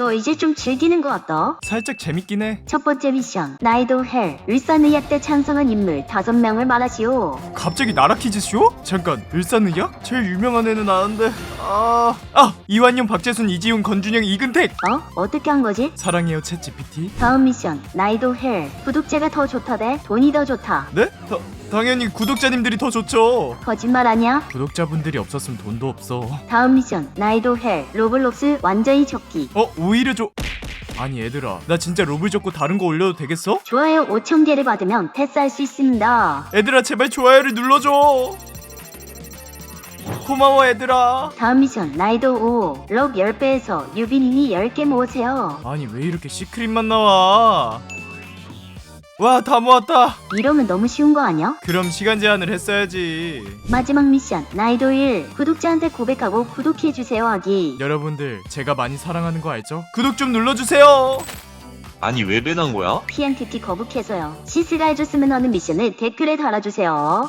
너 이제 좀 즐기는 것 같다. 살짝 재밌긴 해 첫 번째 미션 나이도 헬 일산의학 때 찬성한 인물 다섯 명을 말하시오. 갑자기 나라 퀴즈 쇼? 잠깐 일산의학? 제일 유명한 애는 아는데 아... 아! 이완용 박재순 이지훈 건준영 이근택 어? 어떻게 한 거지? 사랑해요 챗 GPT 다음 미션 나이도 헬 구독자가 더 좋다 대 돈이 더 좋다. 네? 다, 당연히 구독자님들이 더 좋죠 거짓말 아니야? 구독자분들이 없었으면 돈도 없어 다음 미션 나이도 헬 로블록스 완전히 적기. 어? 오히려 줘 아니 얘들아 나 진짜 로블 접고 다른 거 올려도 되겠어? 좋아요 5천 개를 받으면 패스할 수 있습니다. 얘들아 제발 좋아요를 눌러줘 고마워 얘들아 다음 미션 나이도 5. 럭 10배에서 유빈이니 10개 모으세요. 아니 왜 이렇게 시크릿만 나와 와 다 모았다 이러면 너무 쉬운 거 아니야? 그럼 시간 제한을 했어야지 마지막 미션 나이도 1. 구독자한테 고백하고 구독해주세요 하기. 여러분들 제가 많이 사랑하는 거 알죠? 구독 좀 눌러주세요 아니 왜 배난 거야? PNTT 거북해서요. 시스가 해줬으면 하는 미션을 댓글에 달아주세요.